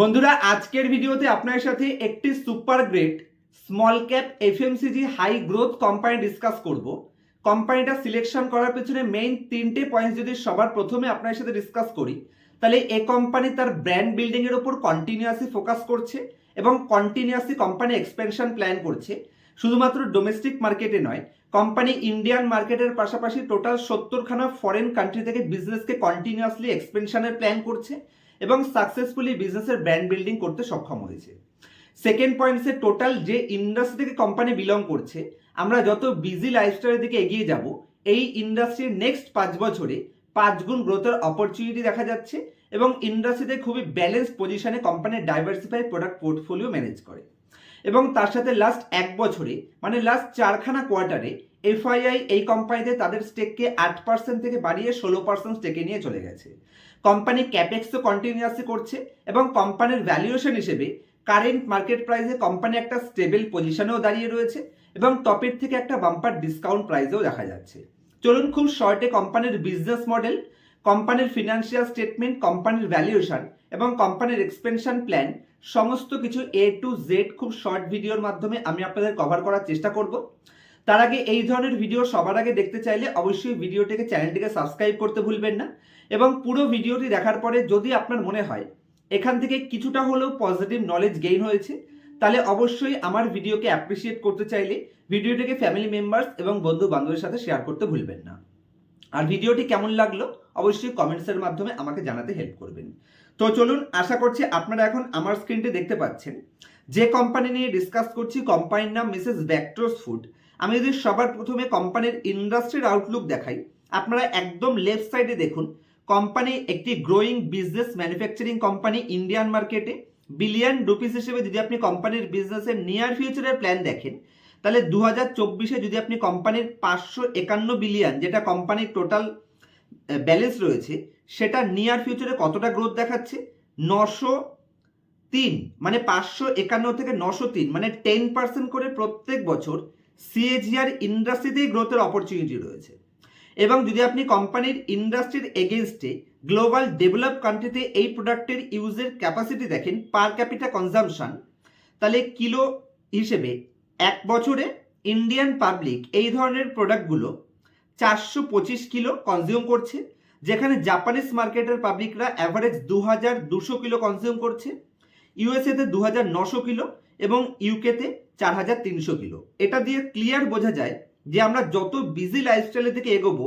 বন্ধুরা, আজকের ভিডিওতে আপনার সাথে একটি super great small cap FMCG high growth company discuss করব। কোম্পানিটা সিলেকশন করার পেছনে মেইন তিনটে পয়েন্ট যদি সবার প্রথমে আপনার সাথে ডিসকাস করি, তাহলে এ কোম্পানি তার ব্র্যান্ড বিল্ডিং এর উপর কন্টিনিউয়াসলি ফোকাস করছে এবং কন্টিনিউয়াসলি কোম্পানি এক্সপেনশন প্ল্যান করছে। শুধুমাত্র ডোমেস্টিক মার্কেটে নয় কোম্পানি ইন্ডিয়ান মার্কেটের পাশাপাশি টোটাল সত্তরখানা ফরেন কান্ট্রি থেকে বিজনেসকে কন্টিনিউয়াসলি এক্সপেনশনের প্ল্যান করছে। এবং সাকসেসফুলি বিজনেসের ব্র্যান্ড বিল্ডিং করতে সক্ষম হয়েছে। সেকেন্ড পয়েন্টসে টোটাল যে ইন্ডাস্ট্রি থেকে কোম্পানি বিলং করছে, আমরা যত বিজি লাইফস্টাইলের দিকে এগিয়ে যাব, এই ইন্ডাস্ট্রির নেক্সট পাঁচ বছরে পাঁচ গুণ গ্রোথের অপরচুনিটি দেখা যাচ্ছে এবং ইন্ডাস্ট্রিতে খুবই ব্যালেন্স পজিশনে কোম্পানির ডাইভার্সিফাই প্রোডাক্ট পোর্টফোলিও ম্যানেজ করে। এবং তার সাথে লাস্ট এক বছরে মানে লাস্ট চারখানা কোয়ার্টারে এফআইআই এই কোম্পানিতে তাদের স্টেককে আট পার্সেন্ট থেকে বাড়িয়ে ষোলো পার্সেন্ট স্টেকে নিয়ে চলে গেছে। কোম্পানি ক্যাপেক্সও কন্টিনিউয়াসলি করছে এবং কোম্পানির ভ্যালুয়েশন হিসেবে কারেন্ট মার্কেট প্রাইসে কোম্পানি একটা স্টেবল পজিশনেও দাঁড়িয়ে রয়েছে এবং টপের থেকে একটা বাম্পার ডিসকাউন্ট প্রাইসেও দেখা যাচ্ছে। চলুন খুব শর্টে কোম্পানির বিজনেস মডেল কোম্পানির ফিনান্সিয়াল স্টেটমেন্ট কোম্পানির ভ্যালুয়েশন এবং কোম্পানির এক্সপেনশন প্ল্যান সমস্ত কিছু এ টু জেড খুব শর্ট ভিডিওর মাধ্যমে আমি আপনাদের কভার করার চেষ্টা করব। তার আগে এই ধরনের ভিডিও সবার আগে দেখতে চাইলে অবশ্যই ভিডিওটিকে চ্যানেলটিকে সাবস্ক্রাইব করতে ভুলবেন না। এবং পুরো ভিডিওটি দেখার পরে যদি আপনার মনে হয় এখান থেকে কিছুটা হলেও পজিটিভ নলেজ গেইন হয়েছে, তাহলে অবশ্যই আমার ভিডিওকে অ্যাপ্রিসিয়েট করতে চাইলে ভিডিওটিকে ফ্যামিলি মেম্বার্স এবং বন্ধু বান্ধবের সাথে শেয়ার করতে ভুলবেন না। আর ভিডিওটি কেমন লাগল অবশ্যই কমেন্টসের মাধ্যমে আমাকে জানাতে হেল্প করবেন। তো চলুন, আশা করছি আপনারা এখন আমার স্ক্রিনটি দেখতে পাচ্ছেন। যে কোম্পানি নিয়ে ডিসকাস করছি কোম্পানির নাম মিসেস ব্যাক্টোস ফুড আমি যদি সবার প্রথমে কোম্পানির ইন্ডাস্ট্রির আউটলুক দেখাই, আপনারা একদম লেফট সাইডে দেখুন কোম্পানি একটি growing business manufacturing company Indian মার্কেটে বিলিয়ন রুপিস হিসেবে যদি আপনি কোম্পানির বিজনেসের নিয়ার ফিউচারের প্ল্যান দেখেন, তাহলে দু হাজার চব্বিশে যদি আপনি কোম্পানির পাঁচশো একান্ন বিলিয়ন যেটা কোম্পানির টোটাল ব্যালেন্স রয়েছে, সেটা নিয়ার ফিউচারে কতটা গ্রোথ দেখাচ্ছে? নশো তিন মানে পাঁচশো একান্ন থেকে নশো তিন মানে টেন পার্সেন্ট করে প্রত্যেক বছর সিএজিআর ইন্ডাস্ট্রিতেই গ্রোথের অপরচুনিটি রয়েছে। এবং যদি আপনি কোম্পানির ইন্ডাস্ট্রির এগেনস্টে গ্লোবাল ডেভেলপ কান্ট্রিতে এই প্রোডাক্টের ইউজের ক্যাপাসিটি দেখেন, পার ক্যাপিটা কনজামশন, তাহলে কিলো হিসেবে এক বছরে ইন্ডিয়ান পাবলিক এই ধরনের প্রোডাক্টগুলো চারশো পঁচিশ কিলো কনজিউম করছে, যেখানে জাপানিজ মার্কেটের পাবলিকরা অ্যাভারেজ দু হাজার দুশো কিলো কনজিউম করছে, ইউএসএতে দু হাজার নশো কিলো এবং ইউকেতে চার হাজার তিনশো কিলো। এটা দিয়ে ক্লিয়ার বোঝা যায় যে আমরা যত বিজি লাইফস্টাইলের দিকে এগোবো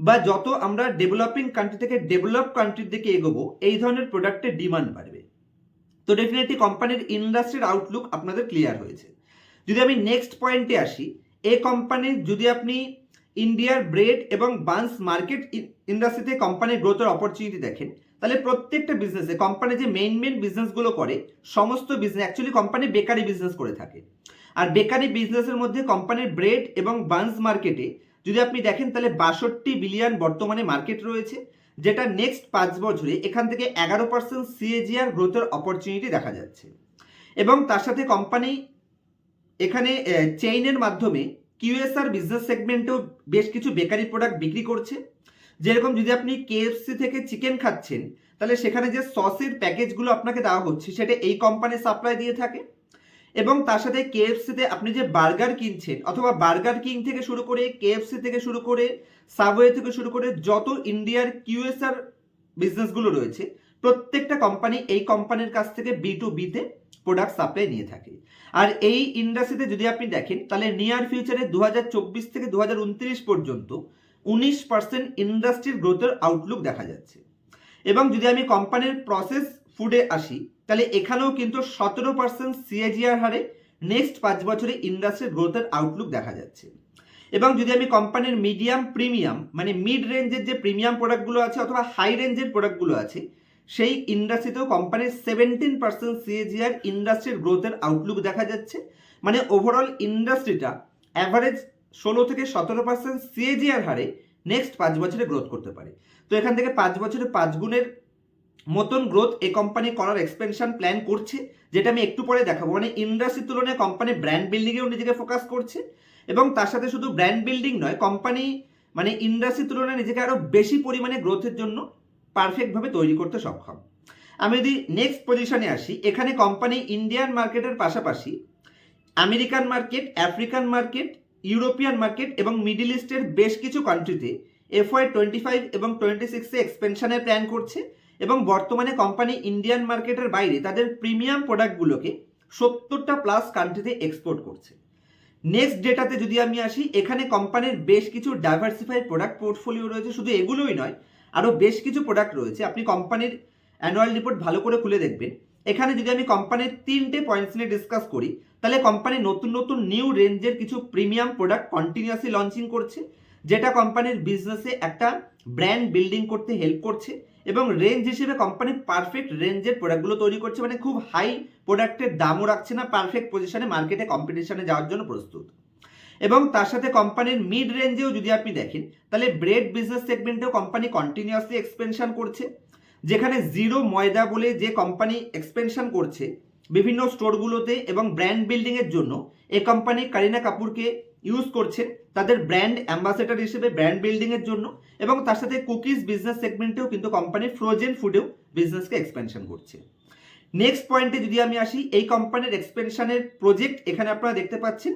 বা যত আমরা ডেভেলপিং কান্ট্রি থেকে ডেভেলপ কান্ট্রির দিকে এগোবো, এই ধরনের প্রোডাক্টের ডিমান্ড বাড়বে। তো ডেফিনেটলি কোম্পানির ইন্ডাস্ট্রির আউটলুক আপনাদের ক্লিয়ার হয়েছে। যদি আমি নেক্সট পয়েন্টে আসি, এই কোম্পানির যদি আপনি ইন্ডিয়ার ব্রেড এবং বান্স মার্কেট ইন্ডাস্ট্রিতে কোম্পানির গ্রোথের অপরচুনিটি দেখেন, তাহলে প্রত্যেকটা বিজনেসে কোম্পানি যে মেইন মেইন বিজনেসগুলো করে, সমস্ত business actually company bakery business করে থাকে। আর বেকারি বিজনেসের মধ্যে কোম্পানির ব্রেড এবং বান্স মার্কেটে যদি আপনি দেখেন তাহলে বাষট্টি বিলিয়ন বর্তমানে মার্কেট রয়েছে, যেটা নেক্সট পাঁচ বছরে এখান থেকে এগারো পার্সেন্ট সিএজিআর গ্রোথের অপরচুনিটি দেখা যাচ্ছে। এবং তার সাথে কোম্পানি এখানে চেইনের মাধ্যমে কিউএসআর বিজনেস সেগমেন্টেও বেশ কিছু বেকারি প্রোডাক্ট বিক্রি করছে। যেরকম যদি আপনি কেএফসি থেকে চিকেন খাচ্ছেন, তাহলে সেখানে যে সসের প্যাকেজগুলো আপনাকে দেওয়া হচ্ছে, সেটা এই কোম্পানি সাপ্লাই দিয়ে থাকে। এবং তার সাথে কেএফসিতে আপনি যে বার্গার কিনছেন অথবা বার্গার কিং থেকে শুরু করে কেএফসি থেকে শুরু করে সাবওয়ে থেকে শুরু করে যত ইন্ডিয়ার কিউএসআর বিজনেসগুলো রয়েছে, প্রত্যেকটা কোম্পানি এই কোম্পানির কাছ থেকে বি টু বিতে প্রোডাক্ট সাপ্লাই নিয়ে থাকে। আর এই ইন্ডাস্ট্রিতে যদি আপনি দেখেন, তাহলে নিয়ার ফিউচারে দু হাজার চব্বিশ থেকে দু হাজার উনত্রিশ পর্যন্ত উনিশ পার্সেন্ট ইন্ডাস্ট্রির গ্রোথের আউটলুক দেখা যাচ্ছে। এবং যদি আমি কোম্পানির প্রসেস ফুডে আসি তাহলে এখানেও কিন্তু সতেরো পার্সেন্ট সিএজিআর হারে নেক্সট পাঁচ বছরে ইন্ডাস্ট্রির গ্রোথের আউটলুক দেখা যাচ্ছে। এবং যদি আমি কোম্পানির মিডিয়াম প্রিমিয়াম মানে মিড রেঞ্জের যে প্রিমিয়াম প্রোডাক্টগুলো আছে অথবা হাই রেঞ্জের প্রোডাক্টগুলো আছে, সেই ইন্ডাস্ট্রিতেও কোম্পানির সেভেন্টিন পার্সেন্ট সিএজিআর ইন্ডাস্ট্রির গ্রোথের আউটলুক দেখা যাচ্ছে। মানে ওভারঅল ইন্ডাস্ট্রিটা অ্যাভারেজ ষোলো থেকে সতেরো পার্সেন্ট সিএজিআর হারে নেক্সট পাঁচ বছরে গ্রোথ করতে পারে। তো এখান থেকে পাঁচ বছরে পাঁচ গুণের মতন গ্রোথ এ কোম্পানি করার এক্সপেনশন প্ল্যান করছে, যেটা আমি একটু পরে দেখাবো। মানে ইন্ডাস্ট্রির তুলনায় কোম্পানি ব্র্যান্ড বিল্ডিংয়েও নিজেকে ফোকাস করছে এবং তার সাথে শুধু ব্র্যান্ড বিল্ডিং নয় কোম্পানি মানে ইন্ডাস্ট্রির তুলনায় নিজেকে আরও বেশি পরিমাণে গ্রোথের জন্য পারফেক্টভাবে তৈরি করতে সক্ষম। আমি যদি নেক্সট পজিশনে আসি, এখানে কোম্পানি ইন্ডিয়ান মার্কেটের পাশাপাশি American market African market European market এবং মিডিল ইস্টের বেশ কিছু কান্ট্রিতে এফওয়াই টোয়েন্টি ফাইভ এবং টোয়েন্টি সিক্সে এক্সপেনশনের প্ল্যান করছে। এবং বর্তমানে কোম্পানি ইন্ডিয়ান মার্কেটের বাইরে তাদের প্রিমিয়াম প্রোডাক্টগুলোকে সত্তরটা প্লাস কান্ট্রিতে এক্সপোর্ট করছে। নেক্সট ডেটাতে যদি আমি আসি, এখানে কোম্পানির বেশ কিছু ডাইভার্সিফাইড প্রোডাক্ট পোর্টফোলিও রয়েছে। শুধু এগুলোই নয় আরও বেশ কিছু প্রোডাক্ট রয়েছে। আপনি কোম্পানির অ্যানুয়াল রিপোর্ট ভালো করে খুলে দেখবেন। এখানে যদি আমি কোম্পানির তিনটে পয়েন্টস নিয়ে ডিসকাস করি, তাহলে কোম্পানি নতুন নতুন নিউ রেঞ্জের কিছু প্রিমিয়াম প্রোডাক্ট কন্টিনিউয়াসলি লঞ্চিং করছে, যেটা কোম্পানির বিজনেসে একটা ব্র্যান্ড বিল্ডিং করতে হেল্প করছে। এবং রেঞ্জ হিসেবে কোম্পানি পারফেক্ট রেঞ্জের প্রোডাক্টগুলো তৈরি করছে মানে খুব হাই প্রোডাক্টের দামও রাখছে না পারফেক্ট পজিশনে মার্কেটে কম্পিটিশনে যাওয়ার জন্য প্রস্তুত। এবং তার সাথে কোম্পানির মিড রেঞ্জেও যদি আপনি দেখেন, তাহলে ব্রেড বিজনেস সেগমেন্টেও কোম্পানি কন্টিনিউয়াসলি এক্সপেনশন করছে। যেখানে জিরো ময়দা বলে যে কোম্পানি এক্সপেনশন করছে, বিভিন্ন স্টোরগুলোতে এবং ব্র্যান্ড বিল্ডিংয়ের জন্য এ কোম্পানি কারিনা কাপুরকে ইউজ করছেন তাদের ব্র্যান্ড অ্যাম্বাসেডর হিসেবে ব্র্যান্ড বিল্ডিংয়ের জন্য এবং তার সাথে কুকিজ বিজনেস সেগমেন্টেও কিন্তু কোম্পানি ফ্রোজেন ফুডেও বিজনেসকে এক্সপেনশন করছে। নেক্সট পয়েন্টে যদি আমি আসি, এই কোম্পানির এক্সপেনশনের প্রজেক্ট এখানে আপনারা দেখতে পাচ্ছেন।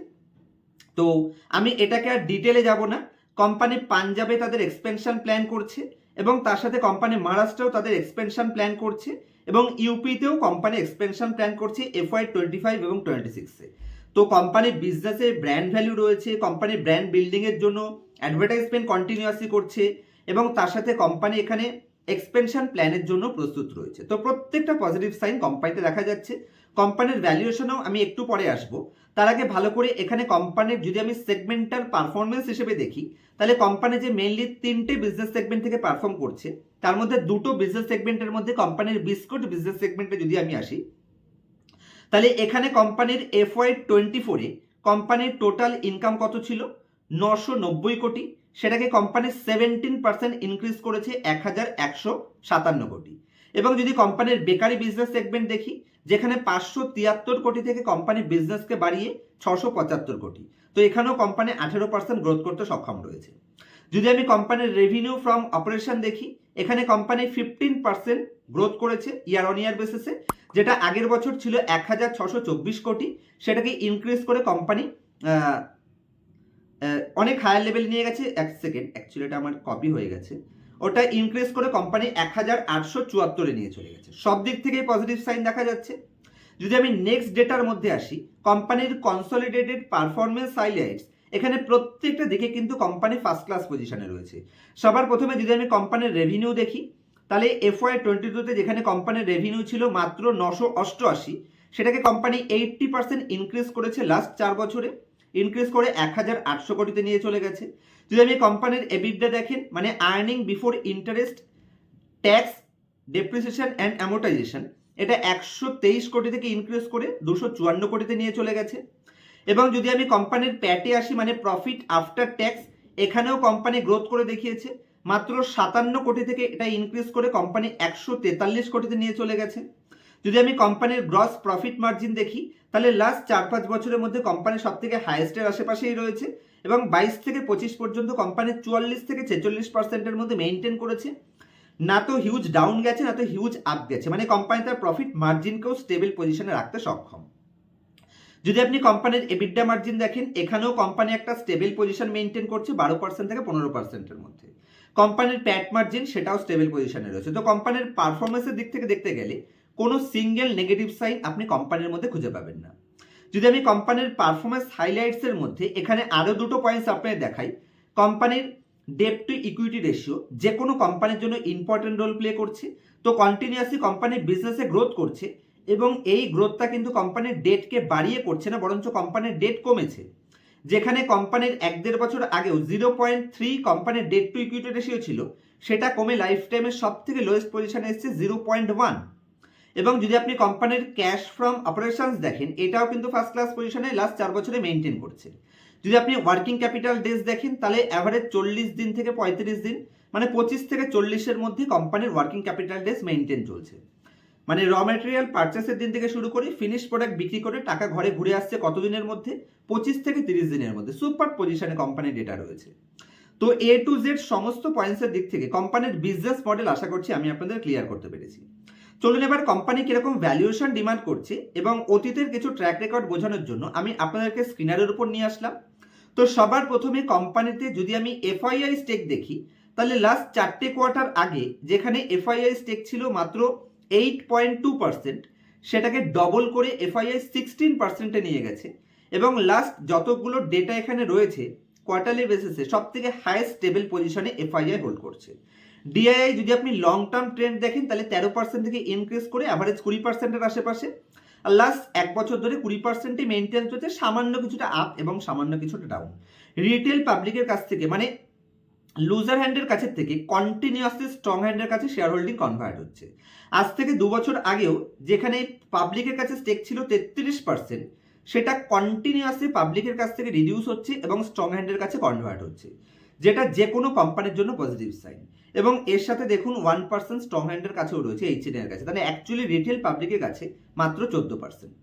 তো আমি এটাকে আর ডিটেলে যাব না। কোম্পানি পাঞ্জাবে তাদের এক্সপেনশন প্ল্যান করছে এবং তার সাথে কোম্পানি মহারাষ্ট্রেও তাদের এক্সপেনশন প্ল্যান করছে এবং ইউপিতেও কোম্পানি এক্সপেনশন প্ল্যান করছে এফওয়াই টোয়েন্টি ফাইভ এবং টোয়েন্টি সিক্সে তো কোম্পানির বিজনেসে ব্র্যান্ড ভ্যালু রয়েছে কোম্পানির ব্র্যান্ড বিল্ডিংয়ের জন্য অ্যাডভার্টাইজমেন্ট কন্টিনিউয়াসলি করছে এবং তার সাথে কোম্পানি এখানে এক্সপেনশন প্ল্যানের জন্য প্রস্তুত রয়েছে। তো প্রত্যেকটা পজিটিভ সাইন কোম্পানিতে দেখা যাচ্ছে। কোম্পানির ভ্যালুয়েশনও আমি একটু পরে আসব। তার আগে ভালো করে এখানে কোম্পানির যদি আমি সেগমেন্টাল পারফরমেন্স হিসেবে দেখি, তাহলে কোম্পানি যে মেইনলি তিনটে বিজনেস সেগমেন্ট থেকে পারফর্ম করছে, তার মধ্যে দুটো বিজনেস সেগমেন্টের মধ্যে কোম্পানির বিস্কুট বিজনেস সেগমেন্টে যদি আমি আসি তাহলে এখানে কোম্পানির এফওয়াই টোয়েন্টি ফোরে কোম্পানির টোটাল ইনকাম কত ছিল? নশো নব্বই কোটি। সেটাকে কোম্পানি সেভেন্টিন পার্সেন্ট ইনক্রিজ করেছে এক হাজার একশো সাতান্ন কোটি। এবং যদি কোম্পানির বেকারি বিজনেস সেগমেন্ট দেখি, যেখানে পাঁচশো তিয়াত্তর কোটি থেকে কোম্পানি বিজনেসকে বাড়িয়ে ছশো পঁচাত্তর কোটি। তো এখানেও কোম্পানি আঠেরো পার্সেন্ট গ্রোথ করতে সক্ষম রয়েছে। যদি আমি কোম্পানির রেভিনিউ ফ্রম অপারেশন দেখি, এখানে কোম্পানি ফিফটিন পার্সেন্ট গ্রোথ করেছে ইয়ার অন ইয়ার বেসিসে, যেটা আগের বছর ছিল এক হাজার ছশো চব্বিশ কোটি। সেটাকে ইনক্রিজ করে কোম্পানি অনেক হায়ার লেভেল নিয়ে গেছে। এক সেকেন্ড অ্যাকচুয়ালি এটা আমার কপি হয়ে গেছে। ওটা ইনক্রিজ করে কোম্পানি এক হাজার আটশো চুয়াত্তরে নিয়ে চলে গেছে। সব দিক থেকেই পজিটিভ সাইন দেখা যাচ্ছে। যদি আমি নেক্সট ডেটার মধ্যে আসি কোম্পানির কনসলিডেটেড পারফরমেন্স হাইলাইটস এখানে প্রত্যেকটা দিকে কিন্তু কোম্পানি ফার্স্ট ক্লাস পজিশনে রয়েছে। সবার প্রথমে যদি আমি কোম্পানির রেভিনিউ দেখি তাহলে এফওয়াই টোয়েন্টি টুতে যেখানে কোম্পানির রেভিনিউ ছিল মাত্র নশো অষ্টআশি, সেটাকে কোম্পানি এইট্টি পার্সেন্ট ইনক্রিজ করেছে লাস্ট চার বছরে। ইনক্রিজ করে এক হাজার আটশো কোটিতে নিয়ে চলে গেছে। যদি আমি কোম্পানির এবিডা দেখেন মানে earning before interest tax depreciation and amortisation এটা একশো তেইশ কোটি থেকে ইনক্রিজ করে দুশো চুয়ান্ন কোটিতে নিয়ে চলে গেছে। এবং যদি আমি কোম্পানির প্যাটে আসি মানে প্রফিট আফটার ট্যাক্স এখানেও কোম্পানি গ্রোথ করে দেখিয়েছে। মাত্র সাতান্ন কোটি থেকে এটা ইনক্রিজ করে কোম্পানি একশো তেতাল্লিশ কোটিতে নিয়ে চলে গেছে। যদি আমি কোম্পানির গ্রস প্রফিট মার্জিন দেখি, তাহলে লাস্ট চার পাঁচ বছরের মধ্যে কোম্পানি সব থেকে হাইয়েস্টের আশেপাশেই রয়েছে এবং বাইশ থেকে পঁচিশ পর্যন্ত কোম্পানি চুয়াল্লিশ থেকে ছেচল্লিশ পার্সেন্টের মধ্যে মেনটেন করেছে। না তো হিউজ ডাউন গেছে, না তো হিউজ আপ গেছে। মানে কোম্পানি তার প্রফিট মার্জিনকেও স্টেবল পজিশনে রাখতে সক্ষম। যদি আপনি কোম্পানির এবিডা মার্জিন দেখেন, এখানেও কোম্পানি একটা স্টেবল পজিশন মেনটেন করছে বারো পার্সেন্ট থেকে পনেরো পার্সেন্টের মধ্যে। কোম্পানির প্যাট মার্জিন সেটাও স্টেবল পজিশনে রয়েছে। তো কোম্পানির পারফরমেন্সের দিক থেকে দেখতে গেলে, কোনো সিঙ্গেল নেগেটিভ সাইন আপনি কোম্পানির মধ্যে খুঁজে পাবেন না। যদি আমি কোম্পানির পারফরমেন্স হাইলাইটসের মধ্যে, এখানে আরও দুটো পয়েন্টস আপনাকে দেখাই। কোম্পানির ডেপ টু ইকুইটি রেশিও যে কোনো কোম্পানির জন্য ইম্পর্টেন্ট রোল প্লে করছে। তো কন্টিনিউয়াসলি কোম্পানির বিজনেসে গ্রোথ করছে। এবং এই গ্রোথটা কিন্তু কোম্পানির ডেটকে বাড়িয়ে করছে না, বরঞ্চ কোম্পানির ডেট কমেছে। যেখানে কোম্পানির এক দেড় বছর আগেও জিরো পয়েন্ট থ্রি কোম্পানির ডেট টু ইকুইটি রেশিও ছিল, সেটা কমে লাইফ টাইমের সব থেকে লোয়েস্ট পজিশনে এসেছে জিরো পয়েন্ট ওয়ান এবং যদি আপনি কোম্পানির ক্যাশ ফ্রম অপারেশনস দেখেন, এটাও কিন্তু ফার্স্ট ক্লাস পজিশনে লাস্ট চার বছরে মেনটেন করছে। যদি আপনি ওয়ার্কিং ক্যাপিটাল ডেজ দেখেন, তাহলে অ্যাভারেজ চল্লিশ দিন থেকে পঁয়ত্রিশ দিন মানে পঁচিশ থেকে চল্লিশের মধ্যে কোম্পানির ওয়ার্কিং ক্যাপিটাল ডেজ মেনটেন চলছে। মানে র মেটেরিয়াল পার্চেসের দিন থেকে শুরু করে ফিনিশ প্রোডাক্ট বিক্রি করে টাকা ঘরে ঘুরে আসছে কতদিনের মধ্যে? পঁচিশ থেকে তিরিশ দিনের মধ্যে। সুপার পজিশনে কোম্পানির ডেটা রয়েছে। তো এ টু জেড সমস্ত পয়েন্টসের দিক থেকে কোম্পানির বিজনেস মডেল আশা করছি আমি আপনাদের ক্লিয়ার করতে পেরেছি। চলুন এবার কোম্পানি কীরকম ভ্যালুয়েশন ডিমান্ড করছে এবং অতীতের কিছু ট্র্যাক রেকর্ড বোঝানোর জন্য আমি আপনাদেরকে স্ক্রিনারের উপর নিয়ে আসলাম। তো সবার প্রথমে কোম্পানিতে যদি আমি এফআইআই স্টেক দেখি, তাহলে লাস্ট চারটে কোয়ার্টার আগে যেখানে এফআইআই স্টেক ছিল মাত্র এইট পয়েন্ট টু পার্সেন্ট সেটাকে ডবল করে এফআইআই সিক্সটিন পার্সেন্টে নিয়ে গেছে। এবং লাস্ট যতগুলো ডেটা এখানে রয়েছে কোয়ার্টারলি বেসিসে সব থেকে হাইয়েস্ট স্টেবল পজিশনে এফআইআই হোল্ড করছে। ডিআইআই যদি আপনি লং টার্ম ট্রেন্ড দেখেন, তাহলে তেরো পার্সেন্ট থেকে ইনক্রিজ করে অ্যাভারেজ কুড়ি পার্সেন্টের আশেপাশে। আর লাস্ট এক বছর ধরে কুড়ি পার্সেন্টই মেনটেন চলছে, সামান্য কিছুটা আপ এবং সামান্য কিছুটা ডাউন রিটেল পাবলিকের কাছ থেকে মানে লুজার হ্যান্ডের কাছের থেকে কন্টিনিউয়াসলি স্ট্রং হ্যান্ডের কাছে শেয়ার হোল্ডিং কনভার্ট হচ্ছে। আজ থেকে দু বছর আগেও যেখানে পাবলিকের কাছে স্টেক ছিল তেত্রিশ পার্সেন্ট সেটা কন্টিনিউয়াসলি পাবলিকের কাছ থেকে রিডিউস হচ্ছে এবং স্ট্রং হ্যান্ডের কাছে কনভার্ট হচ্ছে, যেটা যে কোনো কোম্পানির জন্য পজিটিভ সাইন এবং এর সাথে দেখুন ওয়ান পার্সেন্ট স্ট্রং হ্যান্ডের কাছেও রয়েছে এইচ এর কাছে, তাহলে অ্যাকচুয়ালি রিটেল পাবলিকের কাছে মাত্র চোদ্দ পার্সেন্ট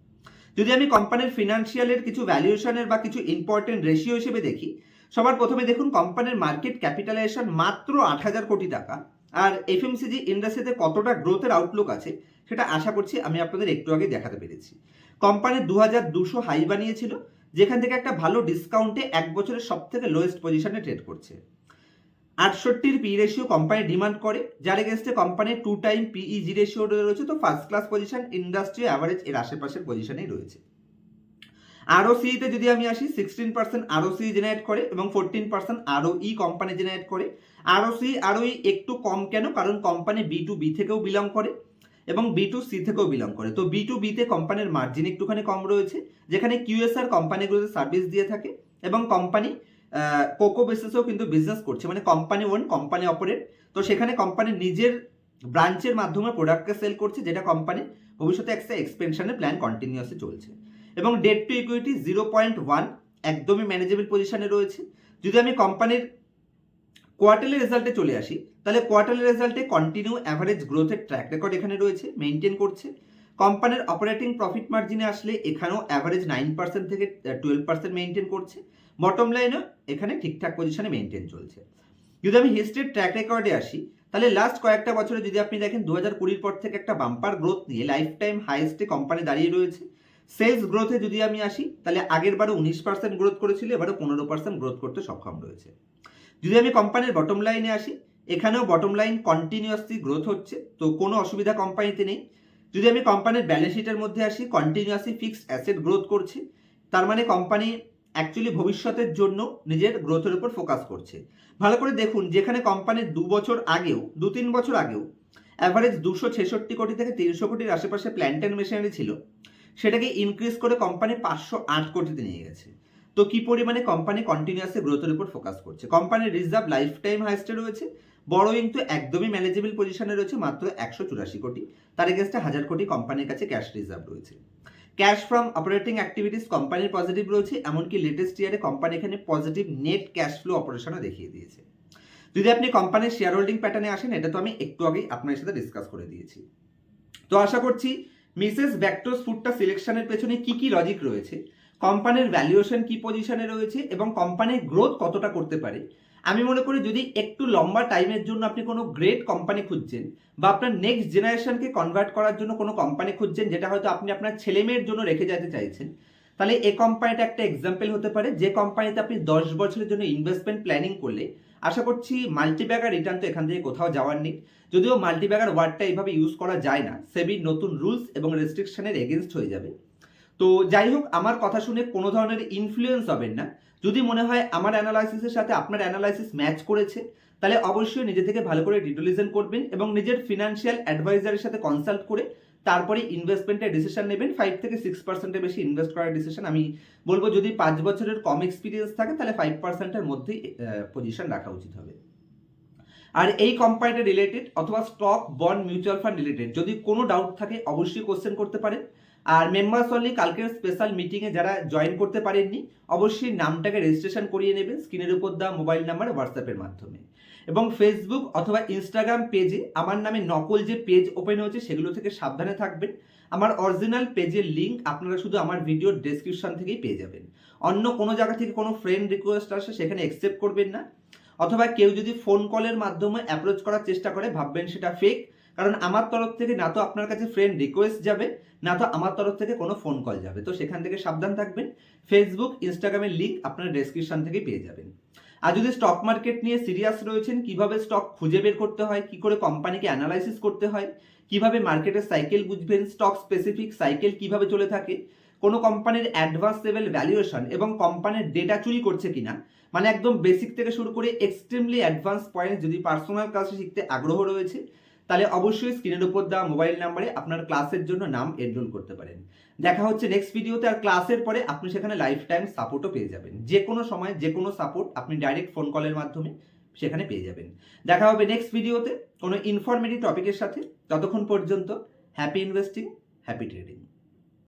যদি আমি কোম্পানির ফিনান্সিয়ালের কিছু ভ্যালুয়েশনের বা কিছু ইম্পর্টেন্ট রেশিও হিসেবে দেখি সবার প্রথমে দেখুন কোম্পানির মার্কেট ক্যাপিটালাইজেশন মাত্র আট হাজার কোটি টাকা। আর এফএমসিজি ইন্ডাস্ট্রিতে কতটা গ্রোথের আউটলুক আছে, সেটা আশা করছি আমি আপনাদের একটু আগে দেখাতে পেরেছি। কোম্পানি দু হাজার দুশো হাই বানিয়েছিল, যেখান থেকে একটা ভালো ডিসকাউন্টে এক বছরের সব থেকে লোয়েস্ট পজিশনে ট্রেড করছে। আটষট্টির পি রেশিও কোম্পানি ডিমান্ড করে, যার এগেনস্টে কোম্পানির টু টাইম পিইজি রেশিও রয়েছে, তো first class position industry average এর আশেপাশের পজিশনেই রয়েছে। আরও সিতে যদি আমি আসি sixteen percent ROCE generate করে এবং fourteen percent R O E company generate করে। আরও সি আরও ই একটু কম কেন? কারণ কোম্পানি বি টু বি থেকেও বিলং করে এবং বি টু সি থেকেও বিলং করে। তো বি টু বিতে কোম্পানির মার্জিন একটুখানি কম রয়েছে, যেখানে কিউএসআর কোম্পানিগুলোতে সার্ভিস দিয়ে থাকে এবং কোম্পানি কোকো বেসিসেও কিন্তু বিজনেস করছে। মানে কোম্পানি ওন কোম্পানি অপারেট তো সেখানে কোম্পানি নিজের ব্রাঞ্চের মাধ্যমে প্রোডাক্টকে সেল করছে, যেটা কোম্পানি ভবিষ্যতে একটা এক্সপেনশনের প্ল্যান কন্টিনিউয়াসলি চলছে। এবং debt to equity zero point one একদমই ম্যানেজেবল পজিশনে রয়েছে। যদি আমি কোম্পানির কোয়ার্টারলি রেজাল্টে চলে আসি, তাহলে কোয়ার্টারলি রেজাল্টে কন্টিনিউ অ্যাভারেজ গ্রোথের ট্র্যাক রেকর্ড এখানে রয়েছে মেনটেন করছে। কোম্পানির অপারেটিং প্রফিট মার্জিনে আসলে এখানেও অ্যাভারেজ নাইন পার্সেন্ট থেকে টুয়েলভ পার্সেন্ট মেনটেন করছে। বটম লাইনও এখানে ঠিকঠাক পজিশনে মেনটেন চলছে। যদি আমি হিস্ট্রির ট্র্যাক রেকর্ডে আসি, তাহলে লাস্ট কয়েকটা বছরে যদি আপনি দেখেন দু হাজার কুড়ির পর থেকে একটা বাম্পার গ্রোথ নিয়ে লাইফ টাইম হাইয়েস্টে কোম্পানি দাঁড়িয়ে রয়েছে। সেলস গ্রোথে যদি আমি আসি, তাহলে আগের বারও উনিশ পার্সেন্ট গ্রোথ করেছিল, এবারও পনেরো পার্সেন্ট গ্রোথ করতে সক্ষম রয়েছে। যদি আমি কোম্পানির বটম লাইনে আসি, এখানেও বটম লাইন কন্টিনিউয়াসলি গ্রোথ হচ্ছে, তো কোনো অসুবিধা কোম্পানিতে নেই। যদি আমি কোম্পানির ব্যালেন্স শিটের মধ্যে আসি কন্টিনিউয়াসলি ফিক্সড অ্যাসেট গ্রোথ করছে, তার মানে কোম্পানি অ্যাকচুয়ালি ভবিষ্যতের জন্য নিজের গ্রোথের উপর ফোকাস করছে। ভালো করে দেখুন, যেখানে কোম্পানির দু বছর আগেও দু তিন বছর আগেও অ্যাভারেজ দুশো ছেষট্টি কোটি থেকে তিনশো কোটির আশেপাশে প্ল্যান্ট অ্যান্ড মেশিনারি ছিল সেটাকে ইনক্রিজ করে কোম্পানি পাঁচশো আট কোটিতে নিয়ে গেছে। তো কি পরিমাণে কোম্পানি কন্টিনিউয়াসলি গ্রোথের উপর ফোকাস করছে? কোম্পানির রিজার্ভ লাইফ টাইম হাইস্টে রয়েছে বড়োইং তো একদমই ম্যানেজেবল পজিশনে রয়েছে, মাত্র একশো চুরাশি কোটি। তার এগেনস্টে হাজার কোটি কোম্পানির কাছে ক্যাশ রিজার্ভ রয়েছে। ক্যাশ ফ্রম অপারেটিং অ্যাক্টিভিটিস কোম্পানির পজিটিভ রয়েছে, এমনকি লেটেস্ট ইয়ারে কোম্পানি এখানে পজিটিভ নেট ক্যাশ ফ্লো অপারেশনও দেখিয়ে দিয়েছে। যদি আপনি কোম্পানির শেয়ার হোল্ডিং প্যাটার্নে আসেন, এটা তো আমি একটু আগেই আপনার সাথে ডিসকাস করে দিয়েছি। তো আশা করছি মিসেস ব্যাক্টোস ফুডটা সিলেকশনের পেছনে কি কি লজিক রয়েছে? কোম্পানির ভ্যালুয়েশন কি পজিশনে রয়েছে? এবং কোম্পানির গ্রোথ কতটা করতে পারে? আমি মনে করি যদি একটু লম্বা টাইমের জন্য আপনি কোনো গ্রেট কোম্পানি খুঁজছেন বা আপনার নেক্সট জেনারেশনকে কনভার্ট করার জন্য কোনো কোম্পানি খুঁজছেন যেটা হয়তো আপনি আপনার ছেলে মেয়ের জন্য রেখে যেতে চাইছেন, তাহলে এই কোম্পানিটা একটা এক্সাম্পল হতে পারে। যে কোম্পানিতে আপনি দশ বছরের জন্য ইনভেস্টমেন্ট প্ল্যানিং করলে আশা করছি মাল্টিব্যাগার রিটার্ন তো এখান থেকে কোথাও যাওয়ার নেই। যদিও মাল্টিব্যাগার ওয়ার্ডটা এইভাবে ইউজ করা যায় না, সেবির নতুন রুলস এবং রেস্ট্রিকশনের এগেনস্ট হয়ে যাবে। তো যাই হোক, আমার কথা শুনে কোনো ধরনের ইনফ্লুয়েন্স হবেন না। যদি মনে হয় আমার অ্যানালাইসিসের সাথে আপনার অ্যানালাইসিস ম্যাচ করেছে, তাহলে অবশ্যই নিজে থেকে ভালো করে ডিটেলিজেন করবেন এবং নিজের ফিনান্সিয়াল অ্যাডভাইজারের সাথে কনসাল্ট করে তারপরে ইনভেস্টমেন্টের ডিসিশন নেবেন ফাইভ থেকে সিক্স পার্সেন্টের বেশি ইনভেস্ট করার ডিসিশন আমি বলব, যদি পাঁচ বছরের কম এক্সপিরিয়েন্স থাকে, তাহলে ফাইভ পার্সেন্টের মধ্যেই পজিশন রাখা উচিত হবে। আর এই কোম্পানিটা রিলেটেড অথবা stock bond mutual fund related যদি কোনো ডাউট থাকে, অবশ্যই কোশ্চেন করতে পারেন। আর মেম্বার্স অনলি কালকের স্পেশাল মিটিংয়ে যারা জয়েন করতে পারেননি, অবশ্যই নামটাকে রেজিস্ট্রেশন করিয়ে নেবেন স্ক্রিনের উপর দেওয়া মোবাইল নাম্বার হোয়াটসঅ্যাপের মাধ্যমে। এবং ফেসবুক অথবা ইনস্টাগ্রাম পেজে আমার নামে নকল যে পেজ ওপেন হয়েছে সেগুলো থেকে সাবধানে থাকবেন। আমার অরিজিনাল পেজের লিঙ্ক আপনারা শুধু আমার ভিডিওর ডেসক্রিপশন থেকেই পেয়ে যাবেন। অন্য কোনো জায়গা থেকে কোনো ফ্রেন্ড রিকোয়েস্ট আসে সেখানে অ্যাকসেপ্ট করবেন না। অথবা কেউ যদি ফোন কলের মাধ্যমে অ্যাপ্রোচ করার চেষ্টা করে ভাববেন সেটা ফেক কারণ আমার তরফ থেকে না তো আপনার কাছে ফ্রেন্ড রিকোয়েস্ট যাবে, না তো আমার তরফ থেকে কোনো ফোন কল যাবে। তো সেখান থেকে সাবধান থাকবেন। ফেসবুক ইনস্টাগ্রামের লিঙ্ক আপনার ডেসক্রিপশন থেকে পেয়ে যাবেন। আর যদি স্টক মার্কেট নিয়ে সিরিয়াস রয়েছেন, কীভাবে স্টক খুঁজে বের করতে হয়, কি করে কোম্পানিকে অ্যানালাইসিস করতে হয়, কীভাবে মার্কেটের সাইকেল বুঝবেন স্টক স্পেসিফিক সাইকেল কীভাবে চলে থাকে, কোনো কোম্পানির অ্যাডভান্স লেভেল ভ্যালুয়েশন এবং কোম্পানির ডেটা চুরি করছে কিনা মানে একদম বেসিক থেকে শুরু করে এক্সট্রিমলি অ্যাডভান্স পয়েন্ট যদি পার্সোনাল ক্লাসে শিখতে আগ্রহ রয়েছে তাহলে অবশ্যই স্ক্রিনের উপর দেওয়া মোবাইল নাম্বারে আপনার ক্লাসের জন্য নাম এনরোল করতে পারেন। দেখা হচ্ছে নেক্সট ভিডিওতে আর ক্লাসের পরে আপনি সেখানে লাইফ টাইম সাপোর্টও পেয়ে যাবেন। যে কোনো সময়, যে কোনো সাপোর্ট আপনি ডাইরেক্ট ফোন কলের মাধ্যমে সেখানে পেয়ে যাবেন। দেখা হবে নেক্সট ভিডিওতে কোনো ইনফরমেটিভ টপিকের সাথে। ততক্ষণ পর্যন্ত হ্যাপি ইনভেস্টিং হ্যাপি ট্রেডিং